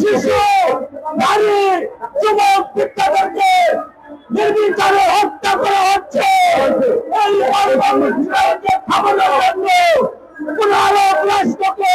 শিশু নারী যুবক বিদ্যাদেরকে নির্বিচারে হত্যা করা হচ্ছে। কর্মসূচিকে থামানোর জন্য কোন আরব রাষ্ট্রকে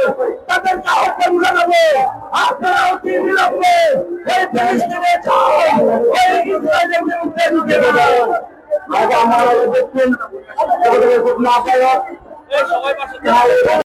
আছে তাদেরকে আহ্বান জানাব আপনারাও অতি বিলম্বে এই ফিলিস্তিনে যান এই ইসরায়েলের বিরুদ্ধে ঢুকে দেবেন আপনারা দেখছেন না